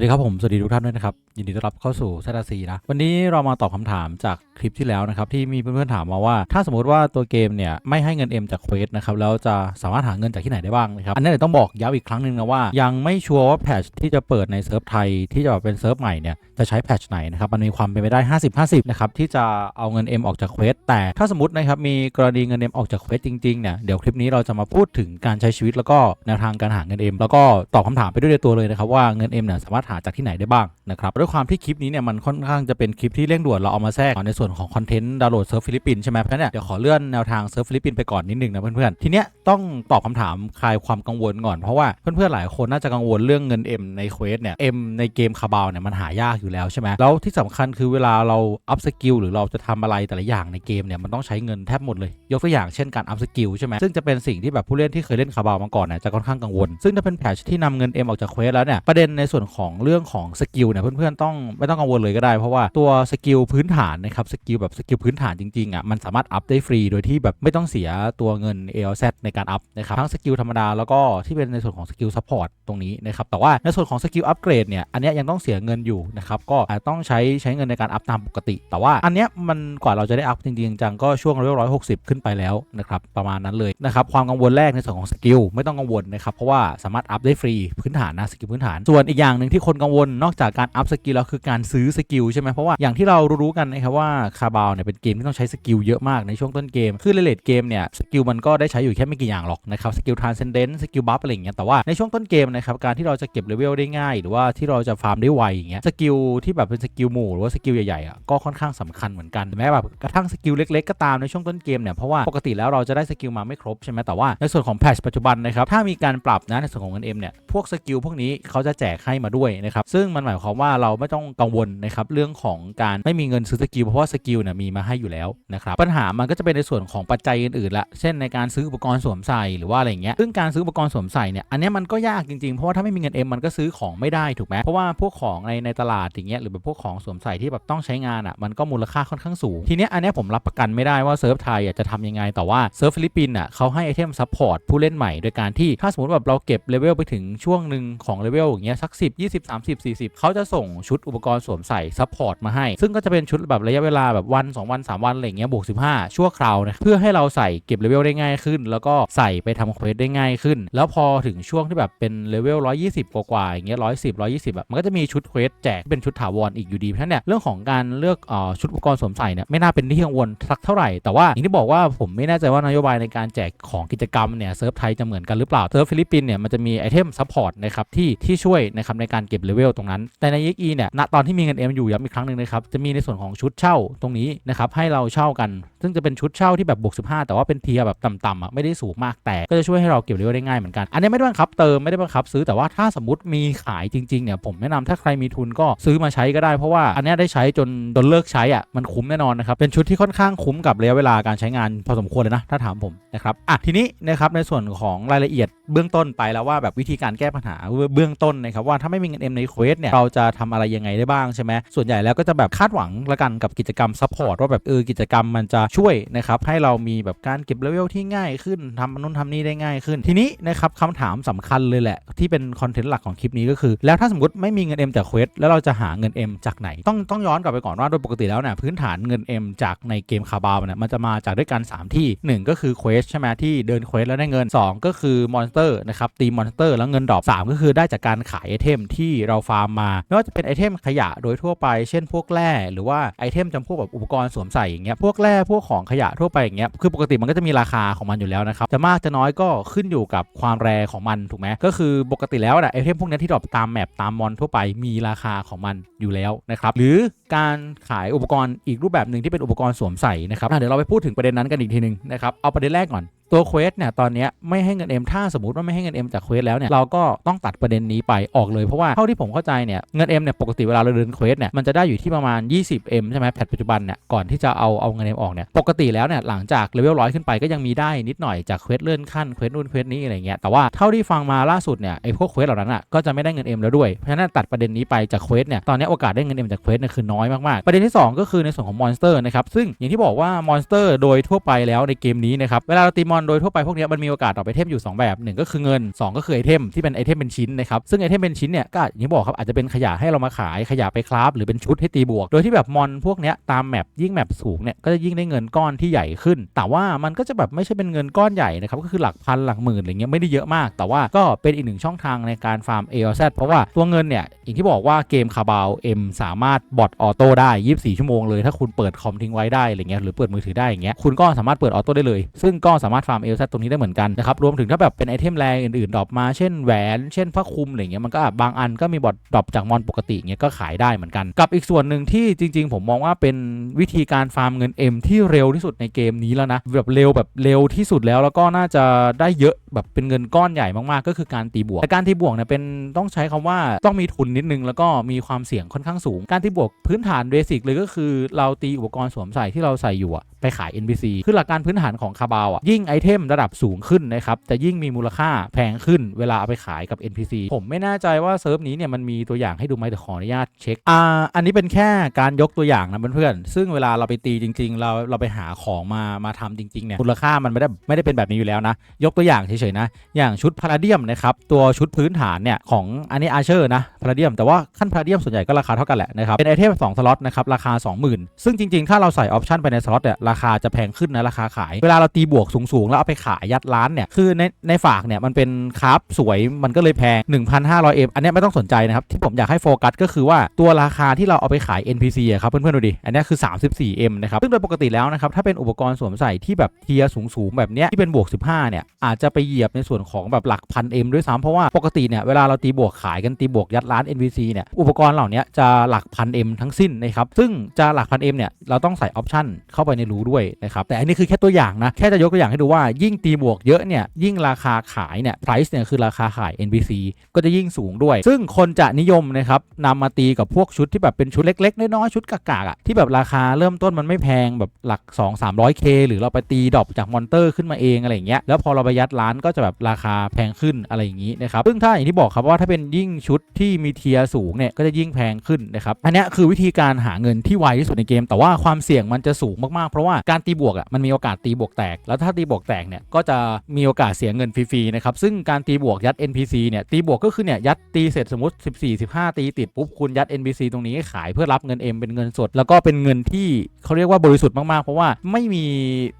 สวัสดีครับผมสวัสดีทุกท่านด้วยนะครับ ยินดีต้อนรับเข้าสู่แซดซีนะ วันนี้เรามาตอบคำถามจากคลิปที่แล้วนะครับ ที่มีเพื่อนๆถามมาว่า ถ้าสมมติว่าตัวเกมเนี่ยไม่ให้เงิน M จากเควสนะครับ แล้วจะสามารถหาเงินจากที่ไหนได้บ้างนะครับ อันนี้เดี๋ยวต้องบอกย้ำอีกครั้งหนึ่งนะว่า ยังไม่ชัวร์ว่าแพทชที่จะเปิดในเซิร์ฟไทยที่จะเป็นเซิร์ฟใหม่เนี่ยจะใช้แพทชไหนนะครับมันมีความเป็นไปได้ 50-50นะครับที่จะเอาเงิน M ออกจากเควสแต่ถ้าสมมตินะครับมีกรณีเงิน M ออกจากเควสจริงๆเนี่ยเดี๋ยวคลิปนี้เราจะมาพูดถึงการใช้ชีวิตแล้วก็แนวทางการหาเงิน M แล้วก็ตอบคำถามไปด้วยในตัวเลยนะครับว่าเงิน M เนี่ยสามารถหาจากที่ไหนได้บ้างนะครับด้วยความที่คลิปนี้เนี่ยมันค่อนข้างจะเป็นคลิปที่เร่งด่วนเราเอามาแทรกในส่วนของคอนเทนต์ดาวน์โหลดเซิร์ฟฟิลิปปินใช่ไหมเพราะเนี่ยเดี๋ยวขอเลื่อนแนวทางเซิร์ฟฟิลิปปินไปก่อนนิดนึงนะเพื่อนๆทีเนี้ยต้องตอบคำถามคลายความกังวลก่อนเพราะว่าเพื่อนๆหลายคนน่าจะกังวลเรื่องเงิน M ในเควสเนี่ย M ในเกมคาบาวเนี่ยมันหายากอยู่แล้วใช่ไหมแล้วที่สำคัญคือเวลาเราอัพสกิลหรือเราจะทำอะไรแต่ละอย่างในเกมเนี่ยมันต้องใช้เงินแทบหมดเลย ยกตัวอย่างเช่นการอัพสกิลใช่ไหมซึ่งจะเป็นสิ่งที่แบบผู้เล่นที่เคยเล่นคาบาวมาก่อนเนี่ยจะค่อนข้างกังวล ซึ่งถ้าเป็นแพทชที่นำเงิน M ออกจากเควสแล้วเนี่ยประเด็นในส่วนของเรื่องของสกิลเนี่ยเพื่อนๆต้องไม่ต้องกังวลเลยก็ได้เพราะว่าตัวสกิลพื้นฐานนะครับสกิลแบบสกิลพื้นฐานจริงๆอะมันสามารถอัพได้ฟรีโดยที่แบบไม่ต้องเสียตัวเงิน ALZ ในการอัพนะครับทั้งสกิลธรรมดาแล้วก็ที่เป็นในส่วนของสกิลซัพพอร์ตตรงนี้นะครับแต่ว่าในส่วนของสกิลอัพเกรดเนี่ยอันนี้ยังต้องเสียเงินอยู่นะครับก็อาจต้องใช้ใช้เงินในการอัพตามปกติ แต่ว่าอันเนี้ยมันกว่าเราจะได้อัพจริงๆจังก็ช่วงเลเวลร้อยหกสิบขึ้นไปแล้วนะครับประมาณนั้นเลยนะครับความกังวลแรกในส่วนของสกิลไม่ต้องกังวลนะครับเพราะว่าสามารถอัพได้ฟรีพื้นฐานนะสกิลพื้นฐานส่วนอีกอย่างหนึ่งที่คนกังวลนอกจากการอัพสกิลแล้วคือการซื้อสกิลใช่ไหมเพราะว่าอย่างที่เรารู้กันนะครับว่าคาบาวเนี่ยเป็นเกมที่ต้องใช้สกิลเยอะมากในช่วงต้นเกม คือเลดเกมเนี่ยสกิลมันก็ได้ใช้อยู่แค่ไม่กี่อย่างหรอกนะครับสกิลทรานเซนเดนต์สกิลบัฟอะไรอย่างเงี้ยแต่ว่าในช่วงต้นเกมนะครับการที่เราจะเก็บเลเวลได้ง่าย หรือว่าที่เราจะฟาร์มได้ไวอย่างเงี้ยสกิลที่แบบเป็นสกิลหมู่หรือว่าสกิลใหญ่ๆอะก็ค่อนข้างสำคัญเหมือนกันแม้แบบกระทั่งสกิลเล็กๆก็ตามในช่วงต้นเกมเนี่ยเพราะว่าปกติแล้วเราจะได้สกิลมาไม่ครบใช่ไหมแต่ว่าในส่วนของแพทชปัจจุบันนะครับถ้ามีการปรับนะในส่วนของเงินเอ็มเนี่ยพวกสกิลพวกนี้เขาจะแจกให้มาด้วยนะครับซึ่งมันหมายความว่าเราไม่ต้องกังวลนะครับเรื่องของการไม่มีเงินซื้อสกิลเพราะว่าสกิลเนี่ยมีมาให้อยู่แล้วนะครับปัญหามันก็จะเป็นในส่วนของปัจจัยอื่นๆละเช่นในการซื้ออุปกรณ์สวมใส่หรือว่าอะไรอย่างเงี้ยซึ่งการซื้ออุปกรณ์สวมใส่เนี่ยอันเนี้ยมันก็ยากจริงๆเพราะว่าถ้าไม่มีเงินเอ็มมันก็ซื้อของไม่ได้ถูกไหมเพราะว่าพวกของในในตลาดอย่างเงี้ยหรือแบบพวกของสวมใส่ที่แบบต้องใช้งานอะมันก็มูลค่าค่อนข้างสูงทีเนี้ยอันเนี้ยผมรับประกันไม่ได้ว่าเซิร์ฟไทยอะจะทำยังไงแต่ว่าเซิร์ฟฟิลิปปินส์อะเขาให้ไอเทมซัพพอร์ตผู้เล่นใหม่โดยการที่ถ้าสมมติแบบเราเก็บเลเวลไปถึงช่วงหนึ่งของเลเวลอย่างเงี้ยสัก10 20 30 40 เขาจะส่งชุดอุปกรณ์สวมใส่ซัพพอร์ตมาให้ ซึ่งก็จะเป็นชุดแบบระยะเวลาแบบวัน 2 วัน 3 วันอะไรเงี้ยบวก 15 ชั่วคราวนะเพื่อให้เราใส่เก็บเลเวลได้ง่ายขึ้น แล้วก็ใส่ไปทำเควสได้ง่ายขึ้น แล้วพอถึงช่วงที่แบบเป็นเลเวล120 กว่าๆอย่างเงี้ย110 120แบบมันก็จะมีชุดเควสแจกเป็นชุดถาวรอีกอยู่ดีเพราะนั้นเนี่ยเรื่องของการเลือกอ่อชุดอุปกรณ์สวมใส่เนี่ยไม่น่าเป็นที่กังวลสักเท่าไหร่แต่ว่าอย่างที่บอกว่าผมไม่แน่ใจว่านโยบายในการแจกของกิจกรรมเนี่ยเซิร์ฟไทยจะเหมือนกันหรือเปล่าเซิร์ฟฟิลิปปินเนี่ยมันจะมีไอเทมซัพพอร์ตนะครับที่ที่ช่วยนะครับในการเก็บเลเวลตรงนั้น แต่ในยิกอีเนี่ยณตอนที่มีเงินเอ็มอยู่ย้ำอีกครั้งหนึ่งนะครับจะมีในส่วนของชุดเช่าตรงนี้นะครับให้เราเช่ากัน ซึ่งจะเป็นชุดเช่าที่แบบบวก15 แต่ว่าเป็นเทียแบบต่ำๆอะไม่ได้สูงมากแต่ก็จะช่วยให้เราเก็บเลเวลได้ง่ายเหมือนกันอันนี้ไม่ได้บังคับเติมไม่ได้บังคับซื้อแต่ว่าถ้าสมมติมีขายจริงๆเนี่ยผมแนะนำถ้าใครมีทุนก็ซื้อมาใช้ก็ได้เพราะว่าอันนี้ได้ใช้จนจนเลิกใช้อะมันคุ้มแน่นอนนะครับเป็นชุดที่ค่อนข้างคุ้มกับระยะเวลาการใช้งานพอสมควรเลยนะถ้าถามผมนะครับอะทีนี้นะครับในส่วนของรายละเอียดเบื้องต้นไปแล้วว่าแบบวิธีการแก้ปัญหาเบื้องต้นนะครับว่าถ้าไม่มีเอ็มในเควสเนี่ยเราจะทำอะไรยังไงได้บ้างใช่ไหมส่วนใหญ่แล้วก็จะแบบคาดหวังละกันกับกิจกรรมซัพพอร์ตว่าแบบเออกิจกรรมมันจะช่วยนะครับให้เรามีแบบการเก็บเลเวลที่ง่ายขึ้นทำนู่นทำนี่ได้ง่ายขึ้น ทีนี้นะครับคำถามสำคัญเลยแหละ ที่เป็นคอนเทนต์หลักของคลิปนี้ก็คือ แล้วถ้าสมมติไม่มีเงิน M จากเควสแล้วเราจะหาเงิน M จากไหน ต้องต้องย้อนกลับไปก่อนว่าโดยปกติแล้วเนี่ยพื้นฐานเงิน M จากในเกมคาบาวเนี่ยมันจะมาจากด้วยกัน 3 ที่ 1 ก็คือเควสใช่ไหมที่เดินเควสแล้วได้เงิน 2 ก็คือมอนสเตอร์นะครับตีมอนสเตอร์แล้วเงินดรอป3ก็คือได้จากการขายไอเทมที่เราฟาร์มมาไม่ว่าจะเป็นไอเทมขยะโดยทั่วไป เช่นพวกแร่หรือว่าไอเทมจำพวกแบบอุปกรณ์สวมใส่อย่างเงี้ยพวกแร่พวกของขยะทั่วไปอย่างเงี้ยคือปกติมันก็จะมีราคาของมันอยู่แล้วนะครับจะมากจะน้อยก็ขึ้นอยู่กับความแรงของมันถูกไหมก็คือปกติแล้วนะไอเทมพวกนี้ที่ดรอปตามแมปตามมอนทั่วไปมีราคาของมันอยู่แล้วนะครับหรือการขายอุปกรณ์อีกรูปแบบหนึ่งที่เป็นอุปกรณ์สวมใส่นะครับเดี๋ยวเราไปพูดถึงประเด็นนั้นกันอีกทีหนึงนะครับเอาประเด็นแรกก่อน ตัวเควสเนี่ยตอนนี้ไม่ให้เงิน M ถ้าสมมติว่าไม่ให้เงิน M จากเควสแล้วเนี่ยเราก็ต้องตัดประเด็นนี้ไปออกเลยเพราะว่าเท่าที่ผมเข้าใจเนี่ยเงิน M เนี่ยปกติเวลาเราเดินเควสเนี่ยมันจะได้อยู่ที่ประมาณ 20M ใช่ไหมแพทปัจจุบันเนี่ยก่อนที่จะเอาเอาเงิน M ออกเนี่ยปกติแล้วเนี่ยหลังจากเลเวลร้อยขึ้นไปก็ยังมีได้นิดหน่อยจากเควสเลื่อนขั้นเควสนู่นเควสนี้อะไรเงี้ยแต่ว่าเท่าที่ฟังมาล่าสุดเนี่ยไอ้พวกเควสเหล่านั้นอะก็จะไม่ได้เงิน M แล้วด้วยเพราะฉะนั้นตัดประเด็นนี้ไปจากเควสเนี่ยตอนนี้โอกาสได้เงิน M จากเควสเนี่ยคือน้อยมากๆประเด็นที่สองก็คือในส่วนของมอนสเตอร์นะครับซึ่งอย่างที่บอกว่ามอนสเตอร์โดยทั่วไปแล้วในเกมนี้นะครับเวลาเราตีมอนโดยทั่วไปพวกนี้มันมีโอกาสดรอปไอเทมอยู่ 2 แบบหนึ่งก็คือเงิน 2 ก็คือไอเทมที่เป็นไอเทมเป็นชิ้นนะครับซึ่งไอเทมเป็นชิ้นเนี่ยก็อย่างที่บอกครับอาจจะเป็นขยะให้เรามาขายขยะไปคราฟหรือเป็นชุดให้ตีบวก โดยที่แบบมอนพวกนี้ตามแมปยิ่งแมปสูงเนี่ยก็จะยิ่งได้เงินก้อนที่ใหญ่ขึ้น แต่ว่ามันก็จะแบบไม่ใช่เป็นเงินก้อนใหญ่นะครับก็คือหลักพันหลักหมื่นอะไรเงี้ยไม่ได้เยอะมาก แต่ว่าก็เป็นอีกหนึ่งช่องทางในการฟาร์ม a อ z เพราะว่าตัวเงินเนี่ยอย่างที่บอกว่าเกมคาบาวเอ็มสามารถบอทออโต้ได้ 24 ชั่วโมงเลย ถ้าคุณเปิดคอมทิ้งไว้ได้อะไรเงี้ยหรือเปิดมือถือได้อย่างเงี้ยคุณก็สามารถเปิดออโต้ได้เลย ซึ่งก็สามารถฟาร์มเอ z ตรงนี้ได้เหมือนกันนะครับรวมถึงถ้าแบบเป็นไอเทมแรงอื่นๆดรอปมาเช่นแหวนเช่นผ้าคลุมอะไรเงี้ยมันก็บางอันก็มีบอดดรอปจากมอนปกติเงี้ยก็ขายได้เหมือนกัน กับอีกส่วนหนึ่งที่จริง ๆ ผมมองว่าเป็นวิธีการฟาร์มเงิน M ที่เร็วที่สุดในเกมนี้แล้วนะแบบเร็วแบบเร็วที่สุดแล้วแล้วก็น่าจะได้เยอะ แบบเป็นเงินก้อนใหญ่มากๆ ก็คือการตีบวก แต่การตีบวกเนี่ยเป็นต้องใช้คำว่าต้องมีทุนนิดนึง แล้วก็มีความเสี่ยงค่อนข้างสูง การตีบวกพื้นฐานเบสิกเลยก็คือ เราตีอุปกรณ์สวมใส่ที่เราใส่อยู่อะไปขาย NPC คือหลักการพื้นฐานของคาบาวอะยิ่งไอเทมระดับสูงขึ้นนะครับจะยิ่งมีมูลค่าแพงขึ้นเวลาเอาไปขายกับ NPC ผมไม่แน่ใจว่าเซิร์ฟนี้เนี่ยมันมีตัวอย่างให้ดูไหมแต่ขออนุญาตเช็คอ่าอันนี้เป็นแค่การยกตัวอย่างนะเพื่อนๆซึ่งเวลาเราไปตีจริง ๆ เราเราไปหาของมามาทำจริงๆเนี่ยมูลค่ามันไม่ได้ไม่ได้เป็นแบบนี้อยู่แล้วนะยกตัวอย่างเฉยๆนะ อย่างชุดพาราเดียมนะครับ ตัวชุดพื้นฐานเนี่ยของอันนี้อาเชอร์นะพาราเดียม แต่ว่าขั้นพาราเดียมส่วนใหญ่ก็ราคาเท่ากันแหละนะครับ เป็นไอเทม2สล็อตนะครับ ราคา 20,000 ซึ่งจริงๆ ถ้าเราใส่ออปชันไปในสล็อตเนี่ย ราคาจะแพงขึ้นนะราคาขาย เวลาเราตีบวกสูงๆ แล้วเอาไปขายยัดร้านเนี่ย คือในในฝากเนี่ยมันเป็นคราฟสวย มันก็เลยแพง 1,500 m อันเนี้ไม่ต้องสนใจนะครับ ที่ผมอยากให้โฟกัสก็คือว่าตัวราคาที่เราเอาไปขาย NPC อะครับเพื่อนๆดูดิ อันนี้คือ 34m นะครับ ซึ่งโดยปกติแล้วนะครับ ถ้าเป็นอุปกรณ์สวมใส่ที่แบบเทียสูงๆแบบเนี้ยที่เป็นบวก 15เนี่ยอาจจะไปเหยียบในส่วนของแบบหลักพัน M ด้วยซ้ำเพราะว่าปกติเนี่ยเวลาเราตีบวกขายกันตีบวกยัดร้าน NPC เนี่ยอุปกรณ์เหล่านี้จะหลักพัน M ทั้งสิ้นนะครับซึ่งจะหลักพัน M เนี่ยเราต้องใส่ออปชันเข้าไปในรูด้วยนะครับแต่อันนี้คือแค่ตัวอย่างนะแค่จะยกตัวอย่างให้ดูว่ายิ่งตีบวกเยอะเนี่ยยิ่งราคาขายเนี่ย price เนี่ยคือราคาขาย NPC ก็จะยิ่งสูงด้วย ซึ่งคนจะนิยมนะครับนำมาตีกับพวกชุดที่แบบเป็นชุดเล็ก ๆ น้อยๆชุดกากๆอะที่แบบราคาเริ่มต้นมันไม่แพงแบบหลัก 2 3 0 0 k หรือเราไปตีดรอปจากมอนเตอร์ขึ้นมาเองอะไรอย่างเงี้ยแล้วพอเราไปยัดร้านก็จะแบบราคาแพงขึ้นอะไรอย่างงี้นะครับซึ่งถ้าอย่างที่บอกครับว่าถ้าเป็นยิ่งชุดที่มีเทียสูงเนี่ยก็จะยิ่งแพงขึ้นนะครับอันนี้คือวิธีการหาเงินที่ไวที่สุดในเกม แต่ว่าความเสี่ยงมันจะสูงมากๆเพราะว่าการตีบวกอะมันมีโอกาสตีบวกแตก แล้วถ้าตีบวกแตกเนี่ยก็จะมีโอกาสเสียเงินฟรีๆนะครับซึ่งการตีบวกยัด NPC เนี่ยตีบวกก็คือเนี่ยยัดตีเสร็จสมมติ 14 15 ตีติดปุ๊บคุณยัด NPC ตรงนี้ให้ขายเพื่อรับเงิน M เป็นเงินสด แล้วก็เป็นเงินที่เขาเรียกว่าบริสุทธิ์มากๆ เพราะว่าไม่มี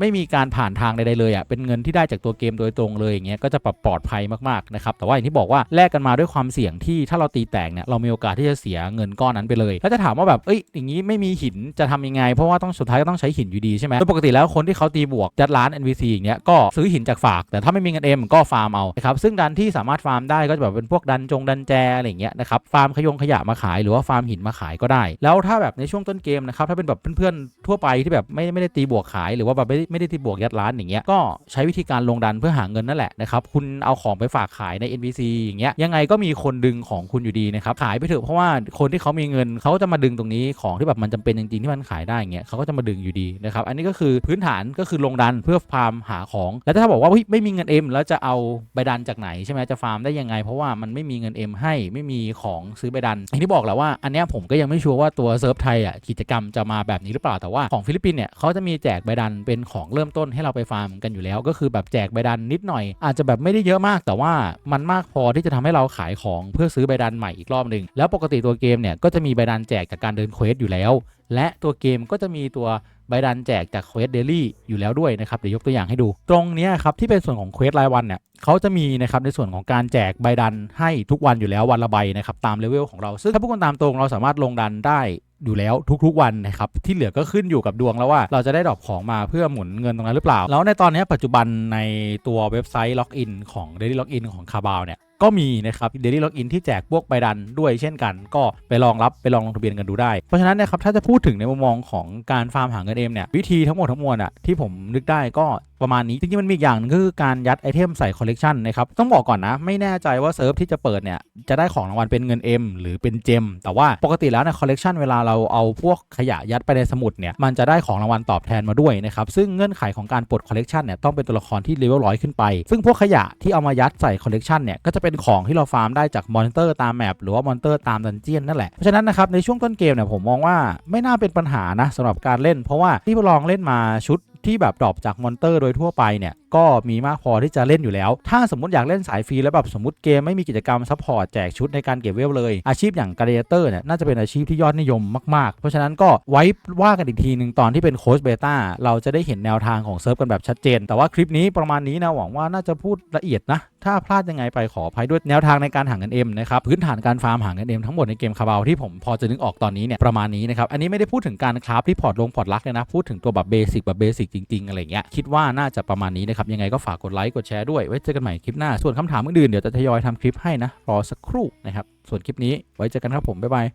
ไม่มีการผ่านทางใดๆเลยอะเป็นเงินที่ได้จากตัวเกมโดยตรงเลยอย่างเงี้ยก็จะปรับปลอดภัยมากๆนะครับแต่ว่าอย่างที่บอกว่าแลกกันมาด้วยความเสี่ยงที่ถ้าเราตีแตกเนี่ยเรามีโอกาสที่จะเสียเงินก้อนนั้นไปเลย แล้วจะถามว่าแบบเอ้ยอย่างนี้ไม่มีหินจะทำยังไง เพราะว่าต้องสุดท้ายก็ต้องใช้หินอยู่ดีใช่ไหมโดยปกติแล้วคนที่เขาตีบวกยัดร้าน NPC อย่างเงี้ยก็ซื้อหินจากฝาก แต่ถ้าไม่มีเงินเอ็มก็ฟาร์มเอานะครับซึ่งดันที่สามารถฟาร์มได้ก็จะแบบเป็นพวกดันจงดันแจอะไรเงี้ยนะครับฟาร์มขยงขยะมาขายหรือว่าฟาร์มหินมาขายก็ได้ แล้วถ้าแบบในช่วงต้นเกมนะครับถ้าเป็นแบบเพื่อนๆทั่วไปที่แบบไม่ไม่ได้ตีบวกขายหรือว่าแบบไม่ได้ตีบวกยัดร้านอย่างเงี้ยก็ใช้วิธีการลงดันเพื่อหาเงินนั่นแหละนะครับคุณเอาของไปฝากขายใน NPC อย่างเงี้ยยังไงก็มีคนดึงของคุณอยู่ดีนะครับขายไปเถอะเพราะว่าคนที่เขามีเงินเขาจะมาดึงตรงนี้ของที่แบบมันจำเป็นจริงๆที่มันขายได้เงี้ยเขาก็จะมาดึงอยู่ดีนะครับอันนี้ก็คือพื้นฐานก็คือลงดันเพื่อฟาร์มหาของแล้วถ้าบอกว่าไม่มีเงินเอ็มแล้วจะเอาใบดันจากไหนใช่ไหมจะฟาร์มได้ยังไง เพราะว่ามันไม่มีเงินเอ็มให้ไม่มีของซื้อใบดันอย่างที่บอกแหละว่าอันนี้ผมก็ยังไม่ชัวร์ว่าตัวเซิร์ฟไทยอะกิจกรรมจะมาแบบนี้หรือเปล่าแต่ว่าของฟิลิปปินส์เนี่ยเขาจะมีแจกใบดันเป็นของเริ่มต้นให้เราไปฟาร์มกันอยู่แล้ว ก็คือแบบแจกใบดันนิดหน่อยอาจจะแบบไม่ได้เยอะมากแต่ว่ามันมากพอที่จะทำให้เราขายของเพื่อซื้อใบดันใหม่อีกรอบหนึ่งแล้วปกติตัวเกมเนี่ยก็จะมีใบดันแจกจากการเดินเควสอยู่แล้ว และตัวเกมก็จะมีตัว ใบดันแจกจากเควสเดลี่อยู่แล้วด้วยนะครับเดี๋ยวยกตัวอย่างให้ดู ตรงนี้ครับที่เป็นส่วนของเควสรายวันเนี่ยเขาจะมีนะครับในส่วนของการแจกใบดันให้ทุกวันอยู่แล้ววันละใบนะครับตามเลเวลของเราซึ่งถ้าพูดกันตามตรงเราสามารถลงดันได้อยู่แล้วทุกๆวันนะครับที่เหลือก็ขึ้นอยู่กับดวงแล้วว่าเราจะได้ดอปของมาเพื่อหมุนเงินตรงนั้นหรือเปล่า แล้วในตอนนี้ปัจจุบันในตัวเว็บไซต์ล็อกอินของ Daily Login ของคาบาวเนี่ย ก็มีนะครับ Daily Login ที่แจกพวกใบดันด้วยเช่นกัน ก็ไปลองรับไปลองลงทะเบียนกันดูได้ เพราะฉะนั้นนะครับถ้าจะพูดถึงในมุมมองของการฟาร์มหาเงินเอ็มเนี่ยวิธีทั้งหมดทั้งมวลอะที่ผมนึกได้ก็ประมาณนี้จริงๆมันมีอีกอย่างนึงก็คือการยัดไอเทมใส่คอลเลกชันนะครับต้องบอกก่อนนะ ไม่แน่ใจว่าเซิร์ฟที่จะเปิดเนี่ยจะได้ของรางวัลเป็นเงิน M หรือเป็นเจมแต่ว่าปกติแล้วในคอลเลกชันเวลาเราเอาพวกขยะยัดไปในสมุดเนี่ยมันจะได้ของรางวัลตอบแทนมาด้วยนะครับซึ่งเงื่อนไขของการปลดคอลเลกชันเนี่ยต้องเป็นตัวละครที่เลเวลร้อยขึ้นไป ซึ่งพวกขยะที่เอามายัดใส่คอลเลกชันเนี่ยก็จะเป็นของที่เราฟาร์มได้จากมอนเตอร์ตามแมปหรือว่ามอนเตอร์ตามดันเจียนนั่นแหละเพราะฉะนั้นนะครับในช่วงต้นเกมเนี่ยผมมองว่าไม่น่าเป็นปัญหานะสำหรับการเล่น เพราะว่าที่ลองเล่นมาชุดที่แบบดรอปจากมอนเตอร์โดยทั่วไปเนี่ยก็มีมากพอที่จะเล่นอยู่แล้ว ถ้าสมมติอยากเล่นสายฟรีแล้วแบบสมมติเกมไม่มีกิจกรรมซัพพอร์ตแจกชุดในการเก็บเวลเลย อาชีพอย่างการ์เดเตอร์เนี่ยน่าจะเป็นอาชีพที่ยอดนิยมมาก ๆ เพราะฉะนั้นก็ไว้ว่ากันอีกทีหนึ่งตอนที่เป็นโค้ชเบต้าเราจะได้เห็นแนวทางของเซิร์ฟกันแบบชัดเจน แต่ว่าคลิปนี้ประมาณนี้นะหวังว่าน่าจะพูดละเอียดนะถ้าพลาดยังไงไปขออภัยด้วยแนวทางในการหาเงินเอ็มนะครับพื้นฐานการฟาร์มหาเงินเอ็มทั้งหมดในเกมคาบาวที่ผมพอจะนึกออกตอนนี้เนี่ยประมาณนี้นะครับอันนี้ไม่ได้พูดถึงการคราฟที่พอร์ตลงพอร์ตลักเลยนะพูดถึงตัวแบบเบสิกแบบเบสิกจริงๆอะไรเงี้ยคิดว่าน่าจะประมาณนี้นะครับยังไงก็ฝากกดไลค์กดแชร์ด้วยไว้เจอกันใหม่คลิปหน้าส่วนคำถามอื่นๆเดี๋ยวจะทยอยทำคลิปให้นะรอสักครู่นะครับส่วนคลิปนี้ไว้เจอกันครับผมบ๊ายบาย